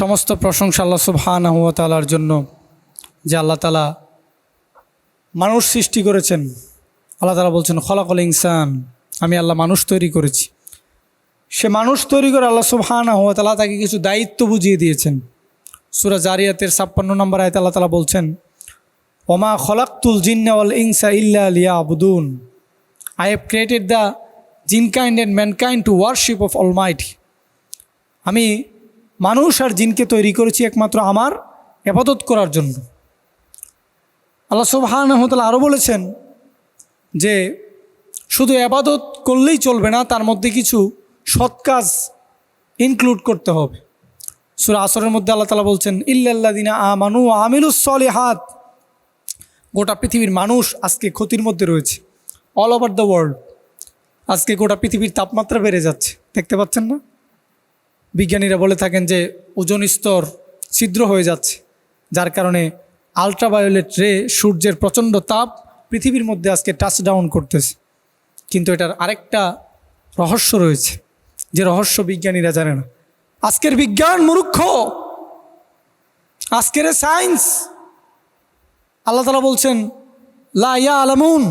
সমস্ত প্রশংসা আল্লাহ সুবহানাহুয়া তালার জন্য যে আল্লাহ তালা মানুষ সৃষ্টি করেছেন। আল্লাহ তালা বলছেন, খলাকল ইনসান আমি আল্লাহ মানুষ তৈরি করেছি। সে মানুষ তৈরি করে আল্লাহ সুবহানাহুয়া তালা তাকে কিছু দায়িত্ব বুঝিয়ে দিয়েছেন। সুরা জারিয়াতের ছাপ্পান্ন নম্বর আয়তে আল্লাহ তালা বলছেন, ওমা খলাক্তুল জিন্নাওয়াল ইনসা ইল্লা লিয়া আবুদুন I have created the jinnkind and mankind to worship of almighty. আমি মানুষ আর জিনকে তৈরি করেছি একমাত্র আমার এবাদত করার জন্য। আল্লাহ সুবহান সুবহানাহতালা আরও বলেছেন যে, শুধু আবাদত করলেই চলবে না, তার মধ্যে কিছু সৎ কাজ ইনক্লুড করতে হবে। সুরা আসরের মধ্যে আল্লাহ তালা বলছেন ইল্লাল্লাদিনা আমানু আমিলুসলে হাত গোটা পৃথিবীর মানুষ আজকে ক্ষতির মধ্যে রয়েছে। অল ওভার দ্য ওয়ার্ল্ড আজকে গোটা পৃথিবীর তাপমাত্রা বেড়ে যাচ্ছে। দেখতে পাচ্ছেন না? বিজ্ঞানীরা বলে থাকেন যে ওজন স্তর ছিদ্র হয়ে যাচ্ছে, যার কারণে আলট্রাভায়োলেট রে সূর্যের প্রচণ্ড তাপ পৃথিবীর মধ্যে আজকে টাচ ডাউন করতেছে। কিন্তু এটার আরেকটা রহস্য রয়েছে, যে রহস্য বিজ্ঞানীরা জানে না। আজকের বিজ্ঞান মূর্খ, আজকের সায়েন্স আল্লাহ তালা বলছেন, লা ইয়া আলামুন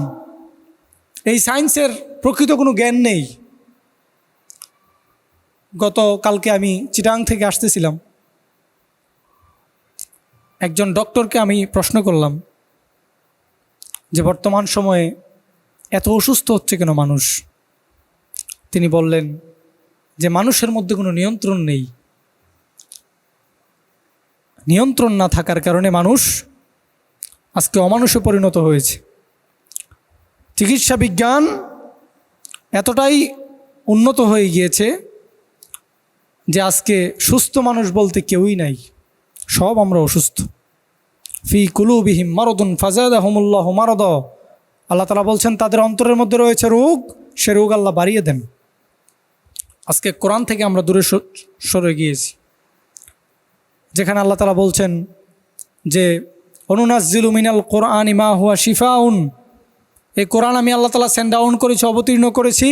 এই সায়েন্সের প্রকৃত কোনো জ্ঞান নেই। গত কালকে আমি চিটাং থেকে আসতেছিলাম। একজন ডক্টরকে আমি প্রশ্ন করলাম যে, বর্তমান সময়ে এত অসুস্থ হচ্ছে কেন মানুষ? তিনি বললেন যে, মানুষের মধ্যে কোনো নিয়ন্ত্রণ নেই। নিয়ন্ত্রণ না থাকার কারণে মানুষ আজকে অমানুষে পরিণত হয়েছে। চিকিৎসা বিজ্ঞান এতটাই উন্নত হয়ে গিয়েছে যে আজকে সুস্থ মানুষ বলতে কেউই নাই, সব আমরা অসুস্থ। ফি কুলুবিহিম মারদুন ফাজাদ আহমুল্লাহ মারদ। আল্লাহ তালা বলছেন, তাদের অন্তরের মধ্যে রয়েছে রোগ, সে রোগ আল্লাহ বাড়িয়ে দেন। আজকে কোরআন থেকে আমরা দূরে সরে গিয়েছি। যেখানে আল্লাহ তালা বলছেন যে অনুনাজিলু মিনাল কোরআন ইমা হুয়া শিফাউন। এই কোরআন আমি আল্লাহ তালা সেন্ড করেছি, অবতীর্ণ করেছি।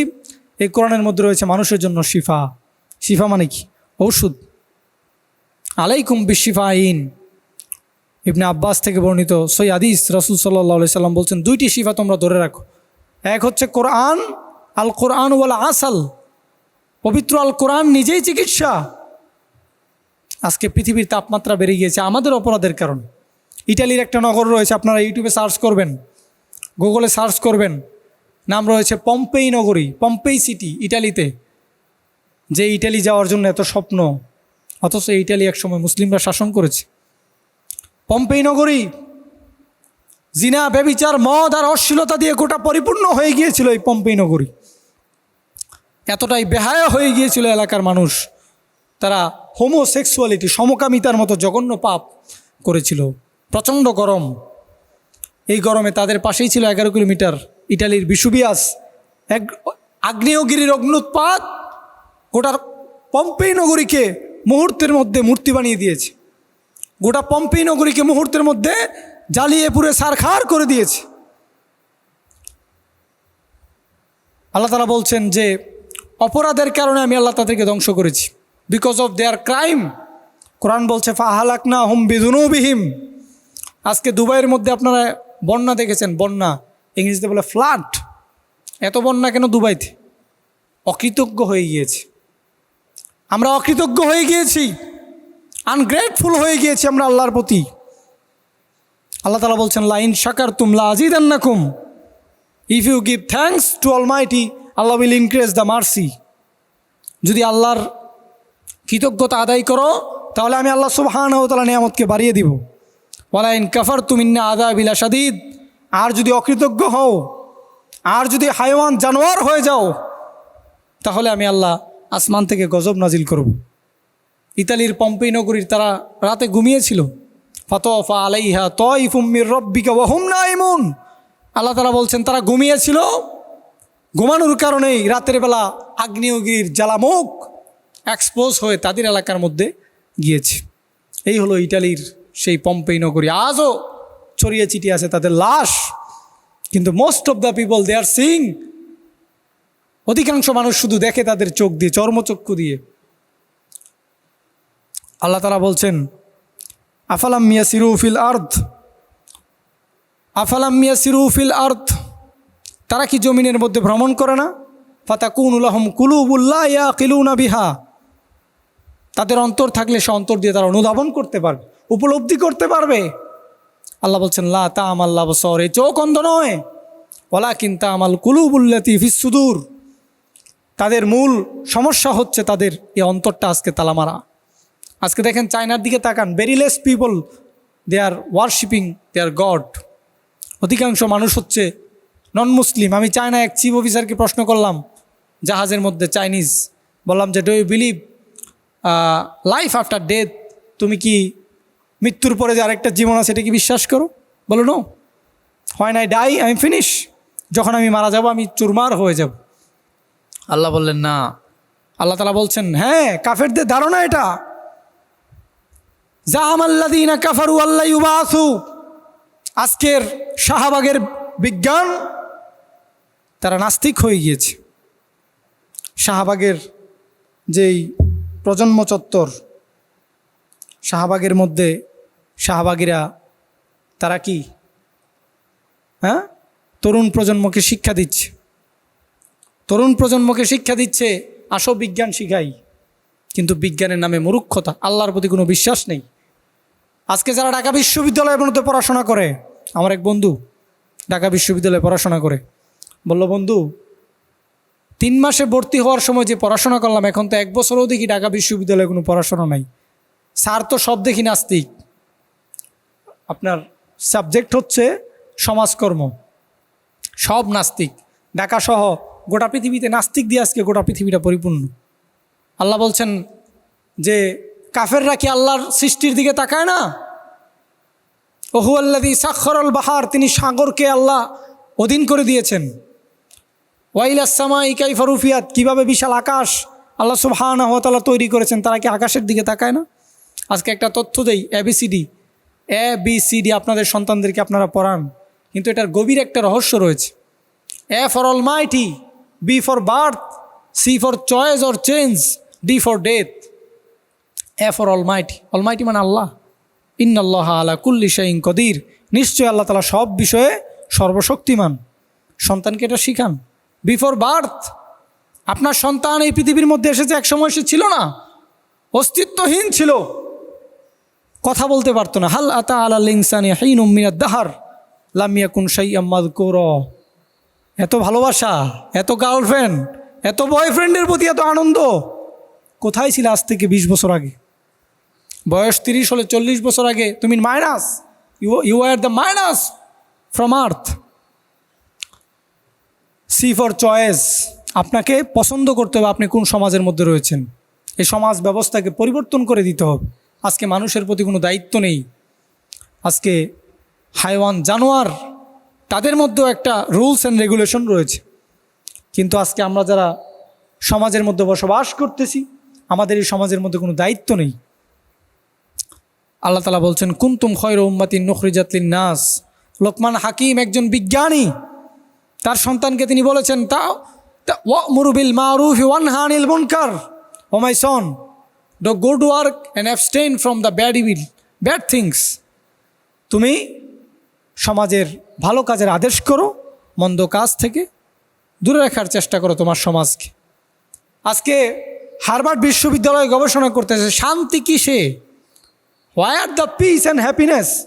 এই কোরআনের মধ্যে রয়েছে মানুষের জন্য শিফা। শিফা মানে কি? ঔষধ। আলাইকুম বিশিফা আইন ইবনে আব্বাস থেকে বর্ণিত সই আদিস রসুল সাল্লাহ সাল্লাম বলছেন, দুইটি শিফা তোমরা ধরে রাখো। এক হচ্ছে কোরআন, আল কোরআন ওয়াল আসাল। পবিত্র আল কোরআন নিজেই চিকিৎসা। আজকে পৃথিবীর তাপমাত্রা বেড়ে গিয়েছে আমাদের অপরাধের কারণে। ইটালির একটা নগর রয়েছে, আপনারা ইউটিউবে সার্চ করবেন, গুগলে সার্চ করবেন। নাম রয়েছে পম্পেই নগরী, পম্পেই সিটি, ইটালিতে। যে ইটালি যাওয়ার জন্য এত স্বপ্ন, অথচ ইটালি একসময় মুসলিমরা শাসন করেছে। পম্পেই নগরী, জিনা বেবিচার মদ আর অশ্লীলতা দিয়ে গোটা পরিপূর্ণ হয়ে গিয়েছিল এই পম্পেই নগরী। এতটাই বেহায়া হয়ে গিয়েছিল এলাকার মানুষ। তারা হোমোসেক্সুয়ালিটি, সমকামিতার মতো জঘন্য পাপ করেছিল। প্রচণ্ড গরম। এই গরমে তাদের পাশেই ছিল এগারো কিলোমিটার ইটালির বিশুবিয়াস, এক আগ্নেয়গিরির অগ্নুৎপাত গোটার পম্পেই নগরীকে মুহূর্তের মধ্যে মূর্তি বানিয়ে দিয়েছে। গোটা পম্পেই নগরীকে মুহূর্তের মধ্যে জ্বালিয়ে পুড়ে সারখার করে দিয়েছে। আল্লাহ তালা বলছেন যে, অপরাধের কারণে আমি আল্লাহ তাদেরকে ধ্বংস করেছি। বিকজ অফ দেয়ার ক্রাইম কোরআন বলছে ফাহালাক না হুম বিধুনুবিহিম আজকে দুবাইয়ের মধ্যে আপনারা বন্যা দেখেছেন, বন্যা। ইংরেজিতে বলে, ফ্লাড। এত বন্যা কেন দুবাইতে? অকৃতজ্ঞ হয়ে গিয়েছে। আমরা অকৃতজ্ঞ হয়ে গিয়েছি আনগ্রেটফুল হয়ে গিয়েছি আমরা আল্লাহর প্রতি। আল্লাহ তালা বলছেন, লাইন সাকার তুমলা আজিদান্নাকুম। If you give thanks to almighty Allah will increase the mercy যদি আল্লাহর কৃতজ্ঞতা আদায় করো, তাহলে আমি আল্লাহ সুবহান ও তালা নিয়ামতকে বাড়িয়ে দিব। ওয়ালাইন কাফার তুমিন্না আদা বিলা সাদিদ আর যদি অকৃতজ্ঞ হও, আর যদি হাইওয়ান জানোয়ার হয়ে যাও, তাহলে আমি আল্লাহ আসমান থেকে গজব নাজিল করব। ইতালির পম্পেই নগরীর তারা রাতে ঘুমিয়েছিল। ফাতফা আলাইহা তয়ফুম্মির রব্বিকা ওয়াহুম নাইমুন। আল্লাহ তারা বলছেন, তারা ঘুমিয়েছিল। ঘুমানোর কারণেই রাতের বেলা আগ্নেয়গিরির জ্বালামুখ এক্সপোজ হয়ে তাদের এলাকার মধ্যে গিয়েছে। এই হলো ইটালির সেই পম্পেই নগরী। আজও ছড়িয়ে ছিটিয়ে আছে তাদের লাশ। কিন্তু most of the people they are sing অধিকাংশ মানুষ শুধু দেখে তাদের চোখ দিয়ে, চর্মচক্ষু দিয়ে। আল্লাহ তারা বলছেন, আফালাম মিয়া সিরুফিল আর্থ আফালাম মিয়া সিরুফিল আর্থ তারা কি জমিনের মধ্যে ভ্রমণ করে না? ফাতাকুন উলাহম কুলুবুল্লাহ ইয়া কিলুনা বিহা। তাদের অন্তর থাকলে সে অন্তর দিয়ে তারা অনুধাবন করতে পারবে, উপলব্ধি করতে পারবে। আল্লাহ বলছেন, লা তা আমাল্লা বসর এই চোখ অন্ধ নয়। ওলা কিন্তা আমাল কুলুবুল্লাতি ফিসুদূর তাদের মূল সমস্যা হচ্ছে তাদের এই অন্তরটা আজকে তালামারা। আজকে দেখেন চায়নার দিকে তাকান very less people they are worshipping they are god অধিকাংশ মানুষ হচ্ছে নন মুসলিম আমি চায়না এক চিফ অফিসারকে প্রশ্ন করলাম জাহাজের মধ্যে চাইনিজ বললাম যে do you believe life after death তুমি কি মৃত্যুর পরে যে আরেকটা জীবন আছে, এটা কি বিশ্বাস করো? বলো নো হয় নাই ডাই আমি ফিনিশ যখন আমি মারা যাব, আমি চুরমার হয়ে যাব। আল্লাহ বললেন, না। আল্লাহ তালা বলছেন হ্যাঁ কাফেরদের ধারণা এটা। জাহাম আল্লাদিনা কাফারু আল্লাহ ইউবাসু। আজকের শাহবাগের বিজ্ঞান, তারা নাস্তিক হয়ে গিয়েছে। শাহবাগের যেই প্রজন্ম চত্বর, শাহবাগের মধ্যে শাহবাগীরা তারা কি? হ্যাঁ? তরুণ প্রজন্মকে শিক্ষা দিচ্ছে। তরুণ প্রজন্মকে শিক্ষা দিচ্ছে, আসো বিজ্ঞান শিখাই। কিন্তু বিজ্ঞানের নামে মূর্খতা, আল্লাহর প্রতি কোনো বিশ্বাস নেই। আজকে যারা ঢাকা বিশ্ববিদ্যালয়ের মধ্যে পড়াশোনা করে, আমার এক বন্ধু ঢাকা বিশ্ববিদ্যালয়ে পড়াশোনা করে। বলল, বন্ধু, তিন মাসে ভর্তি হওয়ার সময় যে পড়াশোনা করলাম, এখন তো এক বছরও দেখি ঢাকা বিশ্ববিদ্যালয়ে কোনো পড়াশোনা নাই। স্যার তো সব দেখি নাস্তিক। আপনার সাবজেক্ট হচ্ছে সমাজকর্ম। সব নাস্তিক। ঢাকা সহ গোটা পৃথিবীতে নাস্তিক দিয়ে আজকে গোটা পৃথিবীটা পরিপূর্ণ। আল্লাহ বলছেন যে কাফেররা কি আল্লাহর সৃষ্টির দিকে তাকায় না? ওহু আল্লাদি সাক্ষরল বাহার, তিনি সাগরকে আল্লাহ অধীন করে দিয়েছেন। ওয়াইলাসমা ইকাই ফরুফিয়াত কীভাবে বিশাল আকাশ আল্লাহ সুবহান হতালা তৈরি করেছেন তারা কি আকাশের দিকে তাকায় না? আজকে একটা তথ্য দেই ABCD A B C D আপনাদের সন্তানদেরকে আপনারা পড়ান, কিন্তু এটার গভীর একটা রহস্য রয়েছে। A for almighty birth C for choice or change D for death A for almighty almighty মানে আল্লাহ। ইন্নআল্লাহ আলা কুল্লি শাইন কদির। নিশ্চয় আল্লাহ তালা সব বিষয়ে সর্বশক্তিমান। সন্তানকে এটা শিখান। বিফোর বার্থ আপনার সন্তান এই পৃথিবীর মধ্যে এসেছে এক সময় সে ছিল না। অস্তিত্বহীন ছিল। কথা বলতে পারতো না। হাল আতা আলা লিংসানি হাইন উম্মিনা দাহার। লামিয়া কুন সাই আম্মাদ কোর এত ভালোবাসা, এত গার্লফ্রেন্ড এত বয়ফ্রেন্ডের প্রতি এত আনন্দ। কোথায় ছিল আজ থেকে বিশ বছর আগে? বয়স তিরিশ হলে চল্লিশ বছর আগে, তুমি minus you you are the minus from earth C for choice আপনাকে পছন্দ করতে হবে আপনি কোন সমাজের মধ্যে রয়েছেন। এই সমাজ ব্যবস্থাকে পরিবর্তন করে দিতে হবে। আজকে মানুষের প্রতি কোনো দায়িত্ব নেই। আজকে হাইওয়ান জানোয়ার তাদের মধ্যেও একটা রুলস অ্যান্ড রেগুলেশন রয়েছে। কিন্তু আজকে আমরা যারা সমাজের মধ্যে বসবাস করতেছি, আমাদের এই সমাজের মধ্যে কোনো দায়িত্ব নেই। আল্লাহ তালা বলছেন, কুন্তুম খয়র উম্মাতিন নখরিজাতলিন নাস লোকমান হাকিম একজন বিজ্ঞানী, তার সন্তানকে তিনি বলেছেন, তা মুরুবিল মারুফ ওয়ান হানিল মুনকার। O my son, do good work and abstain from the bad evil, bad things. তুমি সমাজের ভালো কাজের আদেশ করো, মন্দ কাজ থেকে দূরে রাখার চেষ্টা করো তোমার সমাজকে। আজকে হারবার্ড বিশ্ববিদ্যালয়ে গবেষণা করতেছে, শান্তি কিসে why are the peace and happiness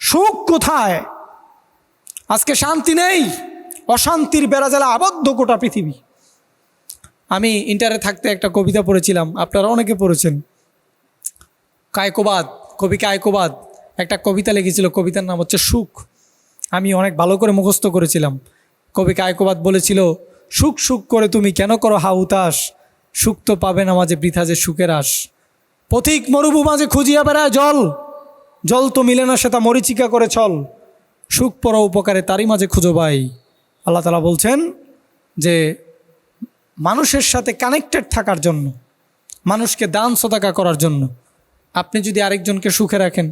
সুখ কোথায়? আজকে শান্তি নেই, অশান্তির বেড়া বেড়াজালা আবদ্ধ গোটা পৃথিবী। আমি ইন্টারে থাকতে একটা কবিতা পড়েছিলাম, আপনারা অনেকে পড়েছেন। কায়কোবাদ, কবি কায়কোবাদ, একটা কবিতা লিখেছিল, কবিতার নাম হচ্ছে সুখ। আমি অনেক ভালো করে মুখস্থ করেছিলাম। কবি কায়কোবাদ বলেছিল, সুখ সুখ করে তুমি কেন করো হা উতাস সুখ তো পাবে না মাঝে বৃথা যে সুখের আস। পথিক মরুভূ মাঝে খুঁজিয়া বেড়ায় জল জল তো মিলে না সেটা মরিচিকা করে ছল। সুখ পর উপকারে তারই মাঝে খুঁজো পাই আল্লাহ তালা বলছেন যে, মানুষের সাথে কানেক্টেড থাকার জন্য, মানুষকে দান সদাকা করার জন্য, আপনি যদি আরেকজনকে সুখে রাখেন,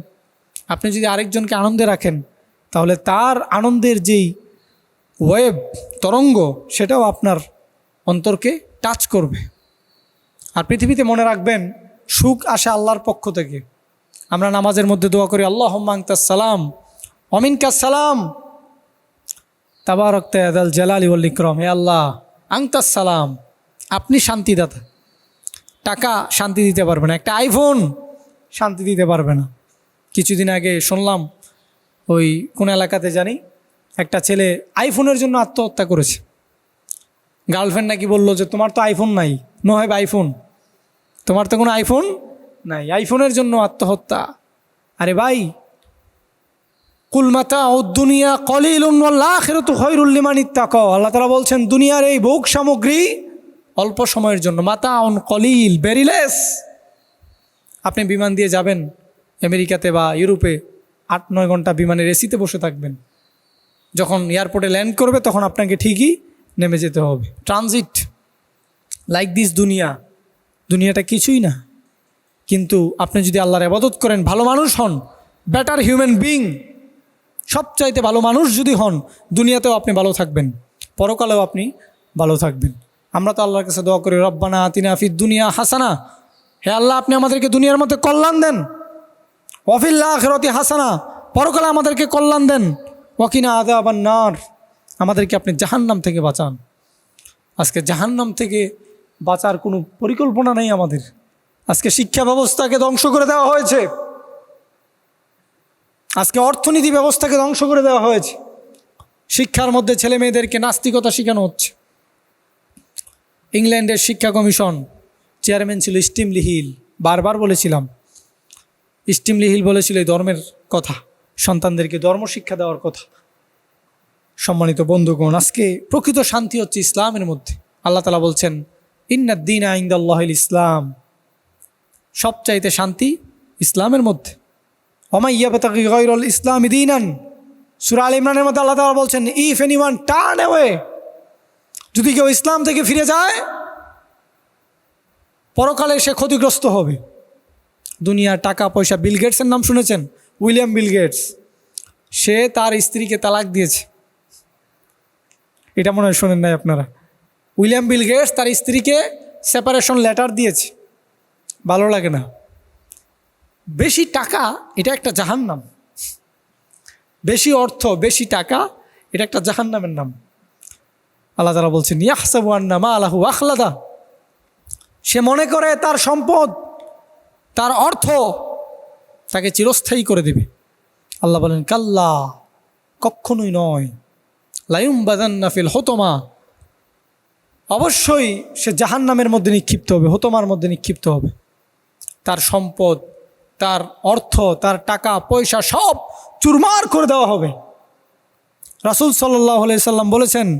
আপনি যদি আরেকজনকে আনন্দে রাখেন তাহলে তার আনন্দের যেই ওয়েব, তরঙ্গ, সেটাও আপনার অন্তরকে টাচ করবে। আর পৃথিবীতে মনে রাখবেন, সুখ আসে আল্লাহর পক্ষ থেকে। আমরা নামাজের মধ্যে দোয়া করি আল্লাহ সালাম অমিনকা সালাম। তাবারক তাল জালালি ওয়াল ইকরম। হে আল্লাহ আংতাস সালাম, আপনি শান্তিদাতা টাকা শান্তি দিতে পারবে না, একটা আইফোন শান্তি দিতে পারবে না। কিছুদিন আগে শুনলাম ওই কোন এলাকাতে জানি একটা ছেলে আইফোনের জন্য আত্মহত্যা করেছে। গার্লফ্রেন্ড নাকি বলল যে, তোমার তো আইফোন নাই, নো হ্যাভ আইফোন তোমার তো কোনো আইফোন নাই আইফোনের জন্য আত্মহত্যা। আরে ভাই কুলমাতা ও দুনিয়া কলিল আখেরত হৈরুল্লিমানি তাক আল্লাহ তালা বলছেন, দুনিয়ার এই ভোগ সামগ্রী অল্প সময়ের জন্য মাতা অন কলিল বেরিলেস আপনি বিমান দিয়ে যাবেন, আমেরিকাতে বা ইউরোপে আট, নয় ঘণ্টা বিমানের এসিতে বসে থাকবেন। যখন এয়ারপোর্টে ল্যান্ড করবে, তখন আপনাকে ঠিকই নেমে যেতে হবে। ট্রানজিট, লাইক দিস দুনিয়া, দুনিয়াটা কিছুই না। কিন্তু আপনি যদি আল্লাহর আবাদত করেন, ভালো মানুষ হন বেটার হিউম্যান বিং সবচাইতে ভালো মানুষ যদি হন, দুনিয়াতেও আপনি ভালো থাকবেন, পরকালেও আপনি ভালো থাকবেন। আমরা তো আল্লাহর কাছে দোয়া করি, রব্বানা তিনা ফিদ দুনিয়া হাসানা। হে আল্লাহ, আপনি আমাদেরকে দুনিয়ার মধ্যে কল্যাণ দেন। ওয়াফিল্লা আখেরতি হাসানা, পরকালে আমাদেরকে কল্যাণ দেন। ওয়াকিনা আদা আবার নার, আমাদেরকে আপনি জাহান্নাম থেকে বাঁচান। আজকে জাহান্নাম থেকে বাঁচার কোনো পরিকল্পনা নেই আমাদের। আজকে শিক্ষা ব্যবস্থাকে ধ্বংস করে দেওয়া হয়েছে। আজকে অর্থনীতি ব্যবস্থাকে ধ্বংস করে দেওয়া হয়েছে। শিক্ষার মধ্যে ছেলে মেয়েদেরকে নাস্তিকতা শেখানো হচ্ছে। ইংল্যান্ডের শিক্ষা কমিশন, চেয়ারম্যান ছিল স্টিমলি হিল, বারবার বলেছিলাম স্টিম হিল বলেছিল এই ধর্মের কথা, সন্তানদেরকে ধর্ম শিক্ষা দেওয়ার কথা। সম্মানিত বন্ধুগণ, আজকে প্রকৃত শান্তি হচ্ছে ইসলামের মধ্যে। আল্লাহ তালা বলছেন ইন্নাদ্দিন আইন্দাল্লাহ ইসলাম। সবচাইতে শান্তি ইসলামের মধ্যে। অমাইয়াবতাকি গৈরল ইসলাম দিনান। সুরা আল ইমরানের মধ্যে আল্লাহ তালা বলছেন, ইফ এনিওয়ান টার্ন অ্যাওয়ে, যদি কেউ ইসলাম থেকে ফিরে যায়, পরকালে সে ক্ষতিগ্রস্ত হবে। দুনিয়ার টাকা, পয়সা বিল গেটসের নাম শুনেছেন? উইলিয়াম বিল গেটস সে তার স্ত্রীকে তালাক দিয়েছে। এটা মনে হয় শোনেন নাই আপনারা। উইলিয়াম বিল গেটস তার স্ত্রীকে সেপারেশন লেটার দিয়েছে। ভালো লাগে না। বেশি টাকা, এটা একটা জাহান্নাম। বেশি অর্থ, বেশি টাকা, এটা একটা জাহান্নামের নাম। আল্লাহ তালা বলছেন ইয়াহসাবুয়ান্নামা আল্লাহু আখলাদা। সে মনে করে তার সম্পদ। তার অর্থ তাকে চিরস্থায়ী করে দেবে। আল্লাহ বলেন, কাল্লা, কখনোই নয়। লাইম বাদান্নাফিল হতমা। অবশ্যই সে জাহান নামের মধ্যে নিক্ষিপ্ত হবে, হতমার মধ্যে নিক্ষিপ্ত হবে। তার সম্পদ, তার অর্থ, তার টাকা, পয়সা সব চুরমার করে দেওয়া হবে। রাসুল সাল্লাহ সাল্লাম বলেছেন,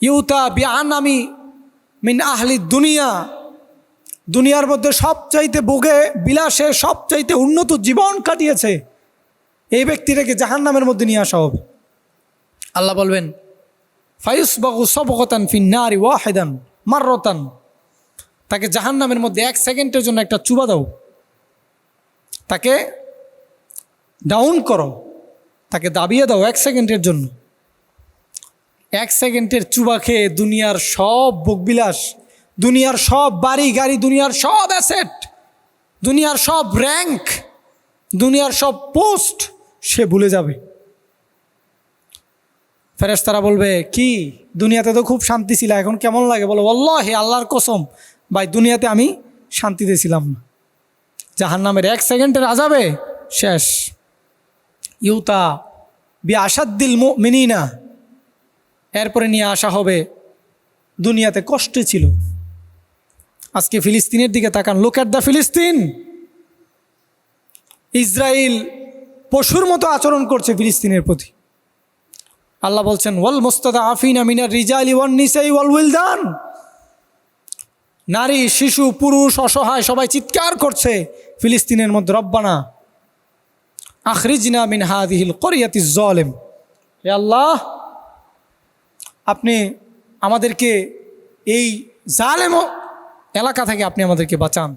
ইউতা বিয়ান আমি মিন আহলি দুনিয়া দুনিয়ার মধ্যে সবচাইতে বুকে বিলাসে সবচাইতে উন্নত জীবন কাটিয়েছে, এই ব্যক্তিটাকে জাহান নামের মধ্যে নিয়ে আসা হবে। আল্লাহ বলবেন ফায়ুস বাবু সবকতান ফিন্নারি ওয়াহেদান মাররতান। তাকে জাহান নামের মধ্যে এক সেকেন্ডের জন্য একটা চুবা দাও। তাকে ডাউন করো। তাকে দাবিয়ে দাও এক সেকেন্ডের জন্য। এক সেকেন্ডের চুবা খেয়ে দুনিয়ার সব ভোগবিলাস দুনিয়ার সব বাড়ি, গাড়ি, দুনিয়ার সব অ্যাসেট দুনিয়ার সব র্যাঙ্ক দুনিয়ার সব পোস্ট সে ভুলে যাবে। ফেরেস তারা বলবে, কি? দুনিয়াতে তো খুব শান্তি ছিল, এখন কেমন লাগে? বলো বলল হে আল্লাহর কসম, ভাই, দুনিয়াতে আমি শান্তিতে ছিলাম না। জাহান নামের এক সেকেন্ডের আজাবে শেষ। ইউতা বি আসাদ্দিল মিনি না এরপরে নিয়ে আসা হবে, দুনিয়াতে কষ্টে ছিল। আজকে ফিলিস্তিনের দিকে তাকান। লোক অ্যাট দ্য ফিলিস্তিন ইসরায়েল পশুর মতো আচরণ করছে ফিলিস্তিনের প্রতি। আল্লাহ বলছেন, ওয়াল মোস্তাদা আফিনা মিনার রিজালি ওয়ান নিসাই ওয়াল উইলদান। নারী, শিশু, পুরুষ, অসহায়, সবাই চিৎকার করছে ফিলিস্তিনের মধ্যে, রব্বানা, আখরিজনা মিন হাদিহিল করিয়াতি জলেম। হে আল্লাহ, আপনি আমাদেরকে এই জালেম এলাকা থেকে আপনি আমাদেরকে বাঁচান।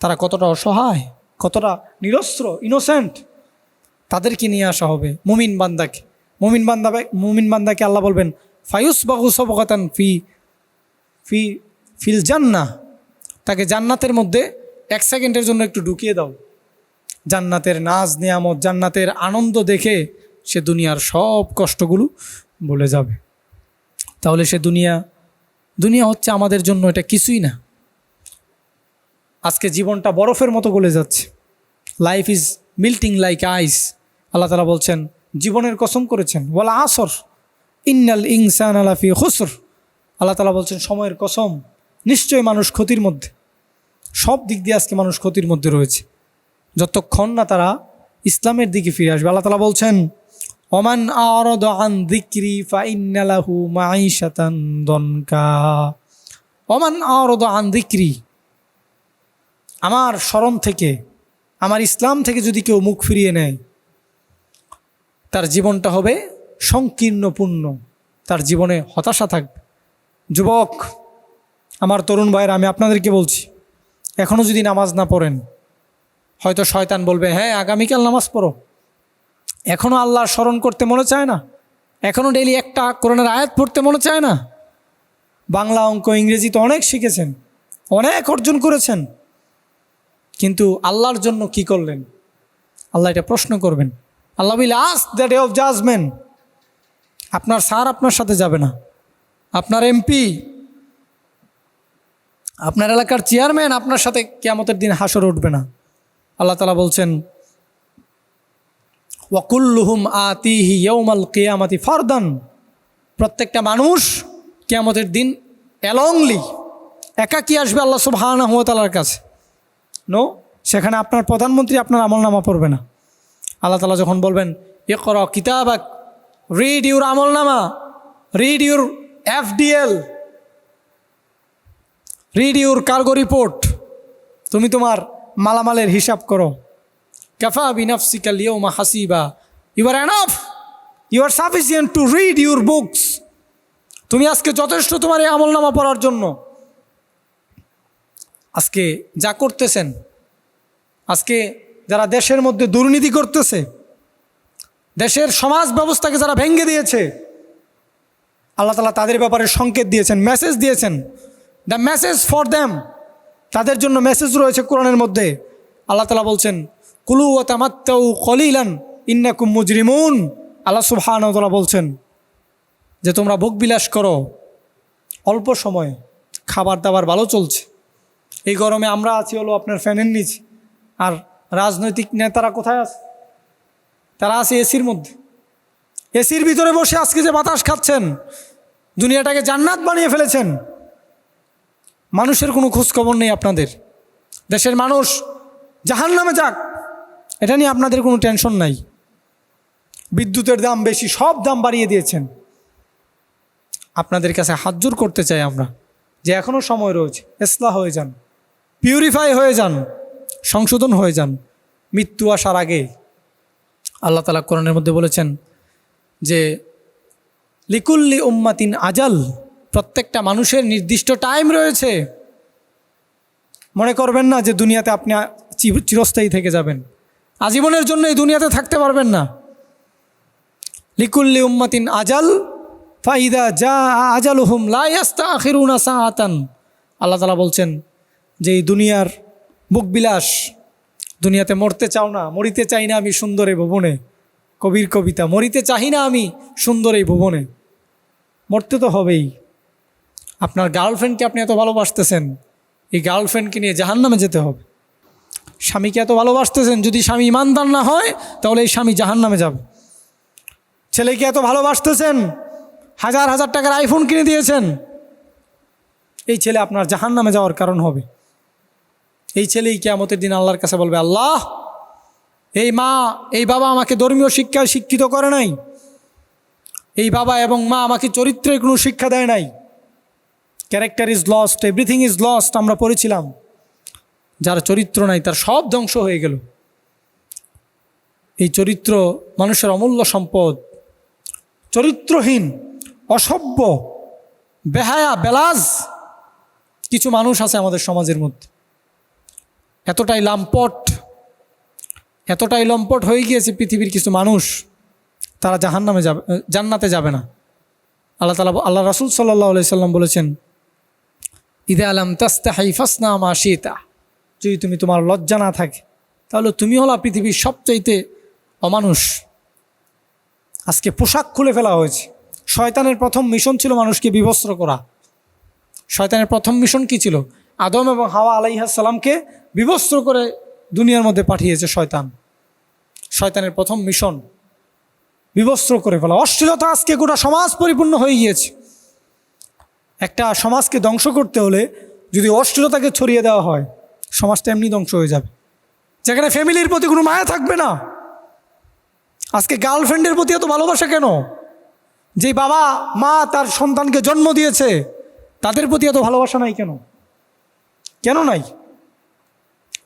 তারা কতটা অসহায়, কতটা নিরস্ত্র ইনোসেন্ট তাদেরকে নিয়ে আসা হবে মুমিন বান্দাকে। মুমিন বান্দা মুমিন বান্দাকে আল্লাহ বলবেন ফায়ুস বাহু সবকাতান ফি ফি, ফিল জান্না তাকে জান্নাতের মধ্যে এক সেকেন্ডের জন্য একটু ঢুকিয়ে দাও। জান্নাতের নাজ, নিয়ামত, জান্নাতের আনন্দ দেখে সে দুনিয়ার সব কষ্টগুলো বলে যাবে। তাহলে সে দুনিয়া দুনিয়া হচ্ছে আমাদের জন্য এটা কিছুই না। আজকে জীবনটা বরফের মতো গলে যাচ্ছে। Life is melting like ice আল্লাহ তালা বলছেন, জীবনের কসম করেছেন বলা আসর, ইন্নাল ইনসান আলাফি হুসর আল্লাহ তালা বলছেন, সময়ের কসম নিশ্চয় মানুষ ক্ষতির মধ্যে। সব দিক দিয়ে আজকে মানুষ ক্ষতির মধ্যে রয়েছে। যতক্ষণ না তারা ইসলামের দিকে ফিরে আসবে, আল্লাহ তালা বলছেন ওমান আরদ আন দিক্রি ফাইন্নালাহু মাইশাতান দনকা। ওমান আরদ আন দিক্রি, আমার স্মরণ থেকে, আমার ইসলাম থেকে যদি কেউ মুখ ফিরিয়ে নেয়, তার জীবনটা হবে সংকীর্ণপূর্ণ, তার জীবনে হতাশা থাকবে। যুবক, আমার তরুণ ভাইয়ের, আমি আপনাদেরকে বলছি এখনও যদি নামাজ না পড়েন, হয়তো শয়তান বলবে হ্যাঁ আগামীকাল নামাজ পড়ো। এখনও আল্লাহর স্মরণ করতে মনে চায় না? এখনও ডেলি একটা কোরআনের আয়াত পড়তে মনে চায় না? বাংলা অঙ্ক, ইংরেজি তো অনেক শিখেছেন, অনেক অর্জন করেছেন। কিন্তু আল্লাহর জন্য কি করলেন? আল্লাহ এটা প্রশ্ন করবেন। Allah will ask the day of judgement আপনার স্যার আপনার সাথে যাবে না। আপনার এমপি আপনার এলাকার চেয়ারম্যান আপনার সাথে কেয়ামতের দিন হাসর উঠবে না। আল্লাহ তালা বলছেন ওয়াকুল্লুহুম আতিহি ইয়ৌমাল কেয়ামাতি ফরদান। প্রত্যেকটা মানুষ কেয়ামতের দিন অ্যালংলি একা কি আসবে আল্লাহ সুবহান তালার কাছে। নো সেখানে আপনার প্রধানমন্ত্রী আপনার আমল নামা পড়বে না। আল্লাহ তালা যখন বলবেন এ কর কিতাব রিড ইউর আমল নামা read your FDL read your cargo report তুমি তোমার মালামালের হিসাব করো। কাফা বিনাফসিকাল ইয়ৌমা হাসিবা you are enough you are sufficient to read your books তুমি আজকে যথেষ্ট তোমার এই আমল নামা পড়ার জন্য। আজকে যা করতেছেন, আজকে যারা দেশের মধ্যে দুর্নীতি করতেছে, দেশের সমাজ ব্যবস্থাকে যারা ভেঙে দিয়েছে, আল্লাহ তালা তাদের ব্যাপারে সংকেত দিয়েছেন মেসেজ দিয়েছেন। দ্য মেসেজ ফর দ্যাম তাদের জন্য মেসেজ রয়েছে কোরআনের মধ্যে। আল্লাহ তালা বলছেন কুলু ও তামাত্তাউ কলিলান ইন্নাকুম মুজরিমুন। আল্লাহ সুবহানতলা বলছেন যে, তোমরা ভোগবিলাস করো। অল্প সময়ে খাবার দাবার ভালো চলছে। এই গরমে আমরা আছি হলো আপনার ফ্যানের নিচে। আর রাজনৈতিক নেতারা কোথায় আছে? তারা আছে এসির মধ্যে। এসির ভিতরে বসে আজকে যে বাতাস খাচ্ছেন, দুনিয়াটাকে জান্নাত বানিয়ে ফেলেছেন, মানুষের কোনো খোঁজখবর নেই আপনাদের। দেশের মানুষ জাহান নামে যাক এটা নিয়ে আপনাদের কোনো টেনশন নাই। বিদ্যুতের দাম বেশি, সব দাম বাড়িয়ে দিয়েছেন। আপনাদের কাছে হাতজোর করতে চাই আমরা, যে এখনও সময় রয়েছে এসলা হয়ে যান পিউরিফাই হয়ে যান, সংশোধন হয়ে যান, মৃত্যু আসার আগে। আল্লাহ তালা কোরআনের মধ্যে বলেছেন যে, লিকুল্লি উম্মাতিন আজাল, প্রত্যেকটা মানুষের নির্দিষ্ট টাইম রয়েছে। মনে করবেন না যে দুনিয়াতে আপনি চিরস্থায়ী থেকে যাবেন। আজীবনের জন্য এই দুনিয়াতে থাকতে পারবেন না। লিকুল্লি উম্মাতিন আজাল, ফাইদা যা আজাল হুম লাইয়াস্তা আখিরুনা আতান আল্লাহ তালা বলছেন যে এই দুনিয়ার বুকবিলাস দুনিয়াতে মরতে চাও না, মরিতে চাই না আমি সুন্দর এই ভুবনে। কবির কবিতা, মরিতে চাই না আমি সুন্দর এই ভুবনে। মরতে তো হবেই। আপনার গার্লফ্রেন্ডকে আপনি এত ভালোবাসতেছেন, এই গার্লফ্রেন্ডকে নিয়ে জাহান নামে যেতে হবে। স্বামীকে এত ভালোবাসতেছেন, যদি স্বামী ইমানদার না হয়, তাহলে এই স্বামী জাহান নামে যাবে। ছেলেকে এত ভালোবাসতেছেন, হাজার হাজার টাকার আইফোন কিনে দিয়েছেন, এই ছেলে আপনার জাহান নামে যাওয়ার কারণ হবে। এই ছেলেই কেয়ামতের দিন আল্লাহর কাছে বলবে, আল্লাহ, এই মা, এই বাবা আমাকে ধর্মীয় শিক্ষায় শিক্ষিত করে নাই। এই বাবা এবং মা আমাকে চরিত্রের কোনো শিক্ষা দেয় নাই। Character is lost everything is lost আমরা পড়েছিলাম। যার চরিত্র নাই, তার সব ধ্বংস হয়ে গেল। এই চরিত্র মানুষের অমূল্য সম্পদ, চরিত্রহীন, অসভ্য, বেহায়া, বেলাজ কিছু মানুষ আছে আমাদের সমাজের মধ্যে। এতটাই লাম্পট, এতটাই লম্পট হয়ে গিয়েছে পৃথিবীর কিছু মানুষ, তারা জাহান নামে যাবে, জান্নাতে যাবে না। আল্লাহ তালা, আল্লাহ রাসুল সাল্লাহ সাল্লাম বলেছেন ঈদে আলম তাস্তাহাই ফাসনা মা শীতা। যদি তুমি তোমার লজ্জা না থাকে, তাহলে তুমি হলা পৃথিবীর সবচাইতে অমানুষ। আজকে পোশাক খুলে ফেলা হয়েছে। শয়তানের প্রথম মিশন ছিল মানুষকে বিবস্ত্র করা। শয়তানের প্রথম মিশন কি ছিল? আদম এবং হাওয়া আলাইহাসাল্লামকে বিবস্ত্র করে দুনিয়ার মধ্যে পাঠিয়েছে শয়তান। শয়তানের প্রথম মিশন বিবস্ত্র করে ফেলা। অশ্লীলতা আজকে গোটা সমাজ পরিপূর্ণ হয়ে গিয়েছে। একটা সমাজকে ধ্বংস করতে হলে যদি অশ্লীলতাকে ছড়িয়ে দেওয়া হয় সমাজটা এমনি ধ্বংস হয়ে যাবে। যেখানে ফ্যামিলির প্রতি কোনো মায়া থাকবে না। আজকে গার্লফ্রেন্ডের প্রতি এত ভালোবাসা কেন? যে বাবা, মা তার সন্তানকে জন্ম দিয়েছে, তাদের প্রতি এত ভালোবাসা নাই কেন? কেন নাই?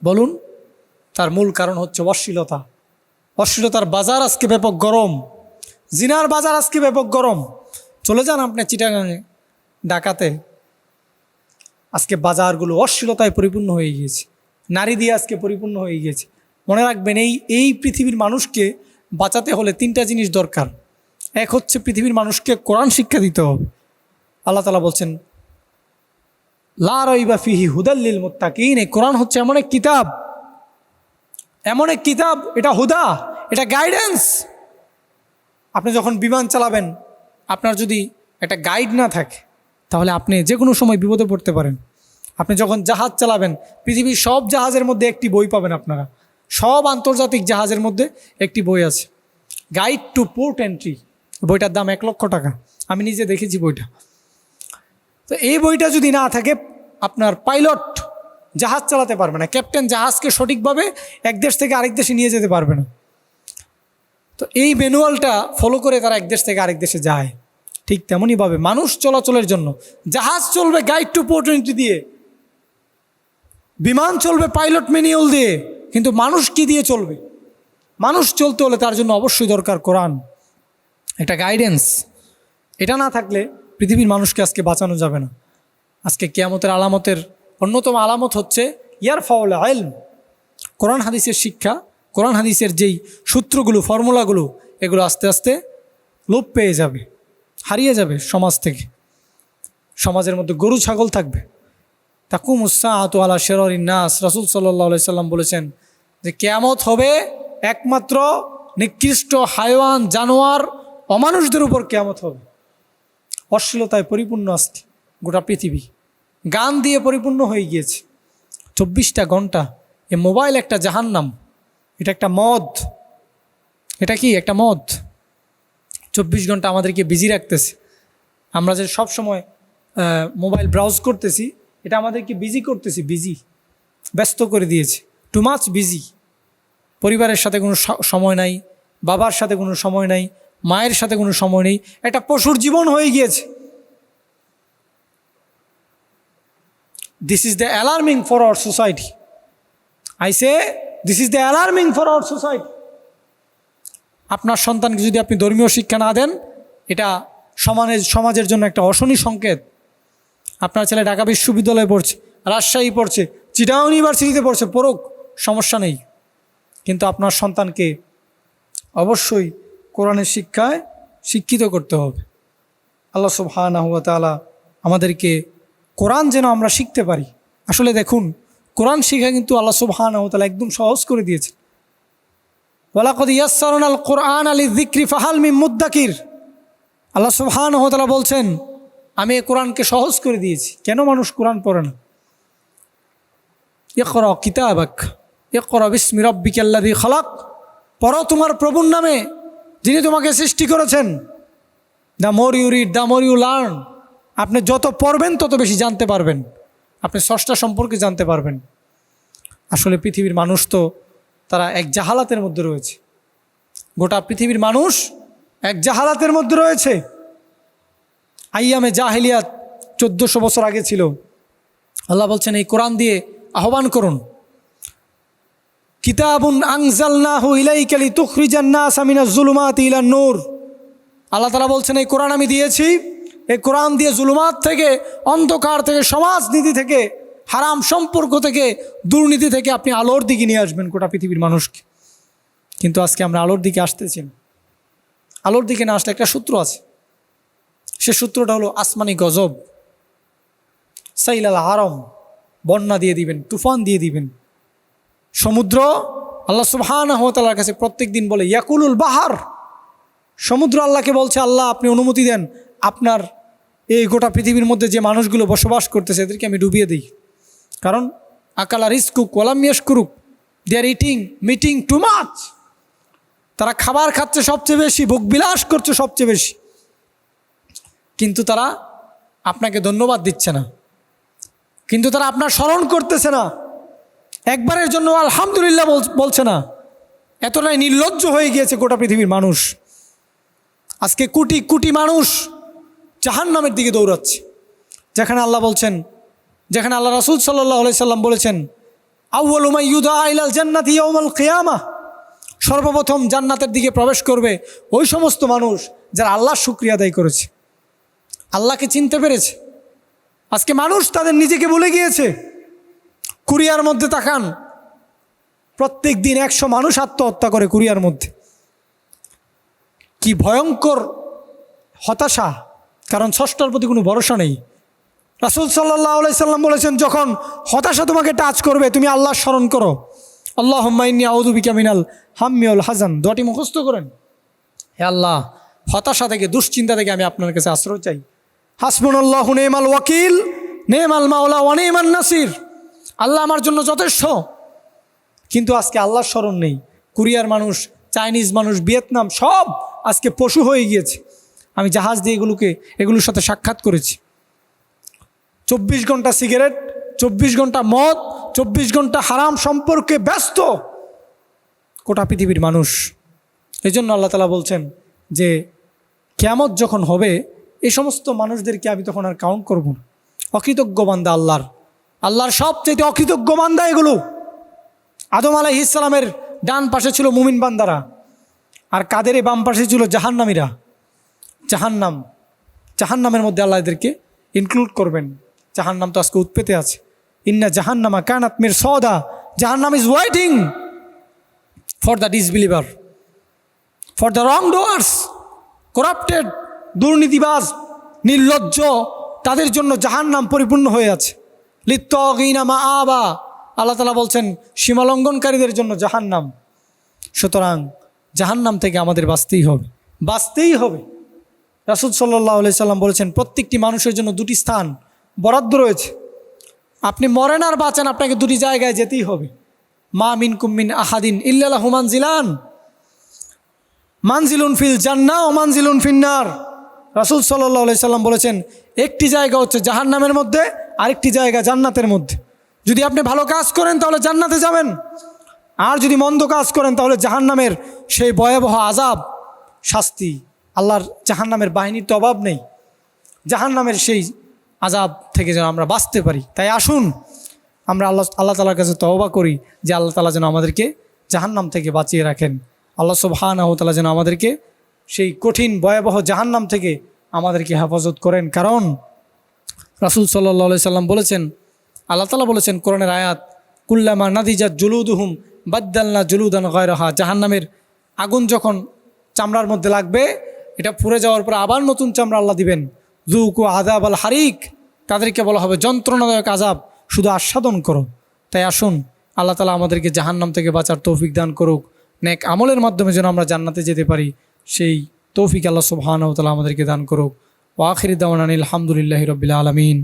বলুন, তার মূল কারণ হচ্ছে অশ্লীলতা। অশ্লীলতার বাজার আজকে ব্যাপক গরম। জিনার বাজার আজকে ব্যাপক গরম। চলে যান আপনি চিটাগাঙে ডাকাতে আজকে বাজারগুলো অশ্লীলতায় পরিপূর্ণ হয়ে গিয়েছে। নারী দিয়ে আজকে পরিপূর্ণ হয়ে গিয়েছে। মনে রাখবেন, এই এই পৃথিবীর মানুষকে বাঁচাতে হলে তিনটা জিনিস দরকার। এক হচ্ছে পৃথিবীর মানুষকে কোরআন শিক্ষা দিতে হবে। আল্লাহ তালা বলছেন, লা রইবা ফিহি হুদাল্লিল মোত্তাকিন। এই কোরআন হচ্ছে এমন এক কিতাব। এমন এক কিতাব, এটা হুদা, এটা গাইডেন্স আপনি যখন বিমান চালাবেন, আপনার যদি একটা গাইড না থাকে তাহলে আপনি যে কোনো সময় বিপদে পড়তে পারেন। আপনি যখন জাহাজ চালাবেন, পৃথিবীর সব জাহাজের মধ্যে একটি বই পাবেন আপনারা। সব আন্তর্জাতিক জাহাজের মধ্যে একটি বই আছে। গাইড টু পোর্ট এন্ট্রি বইটার দাম এক লক্ষ টাকা। আমি নিজে দেখেছি বইটা। তো এই বইটা যদি না থাকে, আপনার পাইলট জাহাজ চালাতে পারবে না। ক্যাপ্টেন জাহাজকে সঠিকভাবে এক দেশ থেকে আরেক দেশে নিয়ে যেতে পারবে না। তো এই ম্যানুয়ালটা ফলো করে তারা এক দেশ থেকে আরেক দেশে যায়। ঠিক তেমনইভাবে মানুষ চলাচলের জন্য। জাহাজ চলবে গাইড টু পোর্ট এন্ট্রি দিয়ে। বিমান চলবে পাইলট ম্যানুয়াল দিয়ে। কিন্তু মানুষ কি দিয়ে চলবে? মানুষ চলতে হলে তার জন্য অবশ্যই দরকার কোরআন। একটা গাইডেন্স এটা না থাকলে পৃথিবীর মানুষকে আজকে বাঁচানো যাবে না। আজকে কেয়ামতের আলামতের অন্যতম আলামত হচ্ছে ইয়ার ফাউল আইল কোরআন হাদিসের শিক্ষা, কোরআন হাদিসের যেই সূত্রগুলো, ফর্মুলাগুলো, এগুলো আস্তে আস্তে লোপ পেয়ে যাবে। হারিয়ে যাবে সমাজ থেকে। সমাজের মধ্যে গরু, ছাগল থাকবে। তাকুম উৎসাহ আলা শেরর নাস। রাসুল সাল্লাহ সাল্লাম বলেছেন যে, কেয়ামত হবে একমাত্র নিকৃষ্ট হাইওয়ান, জানোয়ার, অমানুষদের উপর কেয়ামত হবে। অশ্লীলতায় পরিপূর্ণ আসছে গোটা পৃথিবী। গান দিয়ে পরিপূর্ণ হয়ে গিয়েছে। চব্বিশটা ঘণ্টা এ মোবাইল একটা জাহান্নাম। এটা একটা মদ। এটা কি? একটা মদ? চব্বিশ ঘণ্টা আমাদেরকে বিজি রাখতেছে। আমরা যে সব সময় মোবাইল ব্রাউজ করতেছি, এটা আমাদেরকে বিজি করতেছি বিজি ব্যস্ত করে দিয়েছে। টু মাচ বিজি পরিবারের সাথে কোনো সময় নাই, বাবার সাথে কোনো সময় নাই, মায়ের সাথে কোনো সময় নেই, একটা পশুর জীবন হয়ে গিয়েছে। This is the alarming for our society I say this is the alarming for our society আপনার সন্তানকে যদি আপনি ধর্মীয় শিক্ষা না দেন, এটা সমানের সমাজের জন্য একটা অশনি সংকেত। আপনার ছেলে ঢাকা বিশ্ববিদ্যালয়ে পড়ছে, রাজশাহী পড়ছে চিটাং ইউনিভার্সিটিতে পড়ছে, পড়ুক, সমস্যা নেই। কিন্তু আপনার সন্তানকে অবশ্যই কোরআনের শিক্ষায় শিক্ষিত করতে হবে। আল্লাহ সুবহানাহু ওয়া তাআলা আমাদেরকে কোরআন যেন আমরা শিখতে পারি। আসলে দেখুন, কোরআন শিখা কিন্তু আল্লাহ সুবহানাহু ওয়া তাআলা একদম সহজ করে দিয়েছেন। ওয়ালাকদ ইয়াসসারনা আল কোরআন আলী যিকরি ফাহাল মিন মুদ্দাকির। আল্লাহ সুবহানাহু ওয়া তাআলা বলছেন, আমি এই কোরআনকে সহজ করে দিয়েছি। কেন মানুষ কোরআন পড়ে না? ইকরা কিতাবাক, ইকরা বিসমি রব্বিকাল্লাযী খালাক। পড়ো তোমার প্রভুর নামে, যিনি তোমাকে সৃষ্টি করেছেন। The more you read the more you learn আপনি যত পড়বেন, তত বেশি জানতে পারবেন। আপনি ষষ্ঠা সম্পর্কে জানতে পারবেন। আসলে পৃথিবীর মানুষ তো তারা এক জাহালাতের মধ্যে রয়েছে। গোটা পৃথিবীর মানুষ এক জাহালাতের মধ্যে রয়েছে। আইয়ামে জাহেলিয়াত চোদ্দোশো বছর আগে ছিল। আল্লাহ বলছেন, এই কোরআন দিয়ে আহ্বান করুন। কিতাবুন আংজালনাহু ইলাইকালি তুখরিজান্নাস আমিনা জুলুমাত ইলা নূর। আল্লাহ তালা বলছেন, এই কোরআন আমি দিয়েছি। এই কোরআন দিয়ে জুলুমাত থেকে, অন্ধকার থেকে, সমাজনীতি থেকে হারাম সম্পর্ক থেকে, দুর্নীতি থেকে আপনি আলোর দিকে নিয়ে আসবেন গোটা পৃথিবীর মানুষকে। কিন্তু আজকে আমরা আলোর দিকে আসতেছি। আলোর দিকে না আসলে একটা সূত্র আছে। সে সূত্রটা হলো আসমানি গজব। সাইলাল আরম বন্যা দিয়ে দিবেন, তুফান দিয়ে দিবেন। সমুদ্র, আল্লাহ সুবহানাহতালার কাছে প্রত্যেক দিন বলে, ইয়াকুলুল বাহার। সমুদ্র আল্লাহকে বলছে, আল্লাহ আপনি অনুমতি দেন। আপনার এই গোটা পৃথিবীর মধ্যে যে মানুষগুলো বসবাস করতেছে, এদেরকে আমি ডুবিয়ে দিই। কারণ আকালা রিস্কুক ওলামিয়াস করুক they are eating meeting too much তারা খাবার খাচ্ছে সবচেয়ে বেশি ভোগবিলাস করছে সবচেয়ে বেশি। কিন্তু তারা আপনাকে ধন্যবাদ দিচ্ছে না। কিন্তু তারা আপনার স্মরণ করতেছে না। একবারের জন্য আলহামদুলিল্লাহ বল- বলছে না। এতটাই নির্লজ্জ হয়ে গিয়েছে গোটা পৃথিবীর মানুষ। আজকে কোটি কোটি মানুষ জাহান নামের দিকে দৌড়াচ্ছে। যেখানে আল্লাহ বলছেন যেখানে আল্লাহ রাসুল সাল্লাম বলেছেন আউ্ল উমাই ইউদা আইলাল জান্নাত ইয়াউমাল কিয়ামা। সর্বপ্রথম জান্নাতের দিকে প্রবেশ করবে ওই সমস্ত মানুষ যারা আল্লাহর শুক্রিয়া আদায় করেছে। আল্লাহকে চিনতে পেরেছে। আজকে মানুষ তাদের নিজেকে ভুলে গিয়েছে। কুরিয়ার মধ্যে তাকান। প্রত্যেক দিন একশো মানুষ আত্মহত্যা করে কুরিয়ার মধ্যে। কি ভয়ঙ্কর হতাশা। কারণ ষষ্ঠর প্রতি কোনো ভরসা নেই। রাসুল সাল্লাহ সাল্লাম বলেছেন, যখন হতাশা তোমাকে টাচ করবে, তুমি আল্লাহ স্মরণ করো। আল্লাহ হুম্মাইনি আউদুবিকা মিনাল হাম্মিউল হাজান দোয়াটি মুখস্থ করেন। হে আল্লাহ, হতাশা থেকে, দুশ্চিন্তা থেকে আমি আপনার কাছে আশ্রয় চাই। হাসবুন আল্লাহ নেমাল ওয়াকিল, নেমাল মাওলা ওয়ানেমান নাসির। আল্লাহ আমার জন্য যথেষ্ট। কিন্তু আজকে আল্লাহর স্মরণ নেই। কোরিয়ার মানুষ, চাইনিজ মানুষ, ভিয়েতনাম সব আজকে পশু হয়ে গিয়েছে। আমি জাহাজ দিয়ে এগুলোকে, এগুলোর সাথে সাক্ষাৎ করেছি। চব্বিশ ঘণ্টা সিগারেট, চব্বিশ ঘণ্টা মদ, চব্বিশ ঘণ্টা হারাম সম্পর্কে ব্যস্ত গোটা পৃথিবীর মানুষ। এই জন্য আল্লাহ তালা বলছেন যে, কেয়ামত যখন হবে এই সমস্ত মানুষদেরকে আমি তখন আর কাউন্ট করব না। অকৃতজ্ঞ বান্দা আল্লাহর। আল্লাহর সবচেয়ে অকৃতজ্ঞ বান্দা এগুলো। আদম আলাহ ইসলামের ডান পাশে ছিল মুমিন বান্দারা, আর কাদের বাম পাশে ছিল জাহান্নামীরা। জাহান্নাম, জাহান্নামের মধ্যে আল্লাহ এদেরকে ইনক্লুড করবেন। জাহান্নাম তো আজকে উৎপেতে আছে। ইন্না জাহান্নামা কানাত মির সদা জাহান্নাম is waiting for the disbeliever. For the wrongdoers corrupted, দুর্নীতিবাজ, নির্লজ্জ, তাদের জন্য জাহান্নাম পরিপূর্ণ হয়ে আছে। লিত্তগিনা মা আবা আল্লাহ তালা বলছেন, সীমালঙ্ঘনকারীদের জন্য জাহান্নাম। সুতরাং জাহান্নাম থেকে আমাদের বাঁচতেই হবে। বাঁচতেই হবে। রাসুদ সাল্লাহ সাল্লাম বলেছেন, প্রত্যেকটি মানুষের জন্য দুটি স্থান। বরাদ্দ রয়েছে। আপনি মরেন আর বাঁচেন, আপনাকে দুটি জায়গায় যেতেই হবে। মা মিন কুম্মিন আহাদিন ইল্লাহ হুমান জিলান মানজিলুন ফিল জান্না ও মানজিলুন ফিন্নার রাসুল সাল্লাহ সাল্লাম বলেছেন, একটি জায়গা হচ্ছে জাহান্নামের মধ্যে, আরেকটি জায়গা জান্নাতের মধ্যে। যদি আপনি ভালো কাজ করেন, তাহলে জান্নাতে যাবেন। আর যদি মন্দ কাজ করেন, তাহলে জাহান্নামের সেই ভয়াবহ আজাব শাস্তি, আল্লাহর জাহান্নামের বাহিনীর তো অভাব নেই। জাহান্নামের সেই আজাব থেকে যেন আমরা বাঁচতে পারি। তাই আসুন, আমরা আল্লাহ আল্লাহ তালার কাছে তওবা করি যে আল্লাহ তালা যেন আমাদেরকে জাহান্নাম থেকে বাঁচিয়ে রাখেন। আল্লাহ সুবহানাহতালা যেন আমাদেরকে সেই কঠিন, ভয়াবহ জাহান্নাম থেকে আমাদেরকে হেফাজত করেন। কারণ রাসুল সাল্লাহ সাল্লাম বলেছেন, আল্লাহ তালা বলেছেন কোরআনের আয়াত, কুল্লামা নাদিজা জুলুদুহুম বাদ্দালনা জুলুদান গয়রহা। জাহান্নামের আগুন যখন চামড়ার মধ্যে লাগবে, এটা পুড়ে যাওয়ার পর আবার নতুন চামড়া আল্লাহ দিবেন। জুকু আদাব আল হারিক। তাদেরকে বলা হবে যন্ত্রণাদায়ক আজাব শুধু আস্বাদন করো। তাই আসুন, আল্লাহ তালা আমাদেরকে জাহান্নাম থেকে বাঁচার তৌফিক দান করুক, নেক আমলের মাধ্যমে যেন আমরা জান্নাতে যেতে পারি, সেই তৌফিক আল্লাহ সুবহানাহু তাআলা আমাদেরকে দান করুক। ওয়াখির দাওয়ান আলহামদুলিল্লাহ রবিল আলমিন।